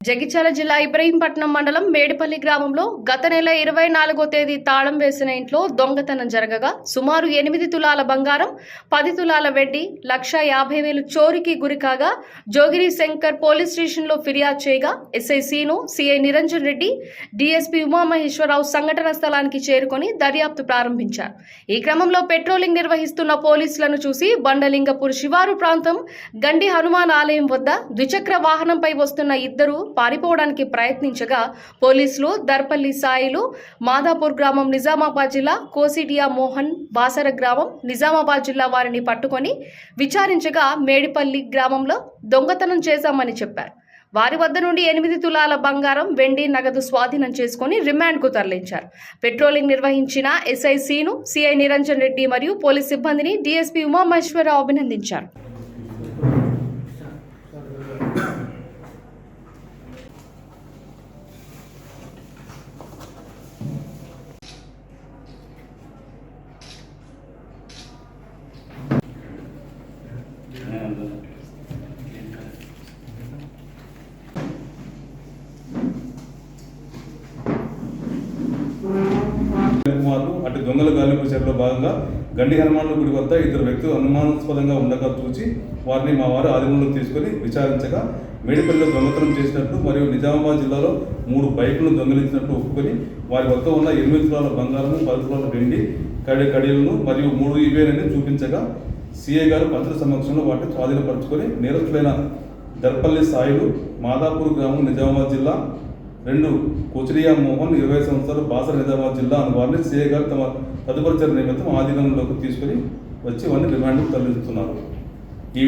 జగిత్యాల జిల్లా ఇబ్రహీంపట్నం మండలం మేడిపల్లి గ్రామంలో గత నెల ఇరవై నాలుగో తేదీ తాళం వేసిన ఇంట్లో దొంగతనం జరగగా సుమారు ఎనిమిది తులాల బంగారం పది తులాల వెండి లక్ష యాభై వేలు చోరీకి గురికాగా జోగిరి శంకర్ పోలీస్ స్టేషన్లో ఫిర్యాదు చేయగా SI Seenu CI Niranjan Reddy DSP Umamaheswara Rao సంఘటన స్థలానికి చేరుకొని దర్యాప్తు ప్రారంభించారు. ఈ క్రమంలో పెట్రోలింగ్ నిర్వహిస్తున్న పోలీసులను చూసి బండలింగపూర్ శివారు ప్రాంతం గండి హనుమాన్ ఆలయం వద్ద ద్విచక్ర వాహనంపై వస్తున్న ఇద్దరు పారిపోవడానికి ప్రయత్నించగా పోలీసులు దర్పల్లి సాయిలు మాదాపూర్ గ్రామం నిజామాబాద్ జిల్లా కోసిడియా మోహన్ బాసర గ్రామం నిజామాబాద్ జిల్లా వారిని పట్టుకొని విచారించగా మేడిపల్లి గ్రామంలో దొంగతనం చేశామని చెప్పారు. వారి వద్ద నుండి ఎనిమిది తులాల బంగారం వెండి నగదు స్వాధీనం చేసుకుని రిమాండ్కు తరలించారు. పెట్రోలింగ్ నిర్వహించిన ఎస్ఐ సీను సిఐ నిరంజన్ రెడ్డి మరియు పోలీస్ సిబ్బందిని డీఎస్పీ ఉమామహేశ్వరరావు అభినందించారు. కుమార్లు అటు దొంగల గాలింపు చర్యలో భాగంగా గండి హనుమానుల గుడి వద్ద ఇద్దరు వ్యక్తులు అనుమానాస్పదంగా ఉండగా చూసి వారిని మా వారు ఆధీనంలో తీసుకొని విచారించగా మేడిపల్లిలో దొంగతనం చేసినట్టు మరియు నిజామాబాద్ జిల్లాలో మూడు బైకులను దొంగిలించినట్టు ఒప్పుకొని వారి వద్ద ఉన్న ఎనిమిది తులాల బంగారము పది తులాల వెండి కడి కడియలను మరియు మూడు ఇవేనని చూపించగా సీఏ గారు మంత్రుల సమక్షంలో వాటిని స్వాధీనపరచుకొని నేరస్తులైన దర్పల్లి సాయిలు మాదాపూర్ గ్రామం నిజామాబాద్ జిల్లా రెండు కోచరియా మోహన్ ఇరవై సంవత్సరాలు బాసర నిజామాబాద్ జిల్లా అని వారిని సీఏ గారు తమ తదుపరి చర్య నిమిత్తం ఆధీనంలోకి తీసుకుని వచ్చి వారిని రిమాండ్కు తరలిస్తున్నారు. ఈ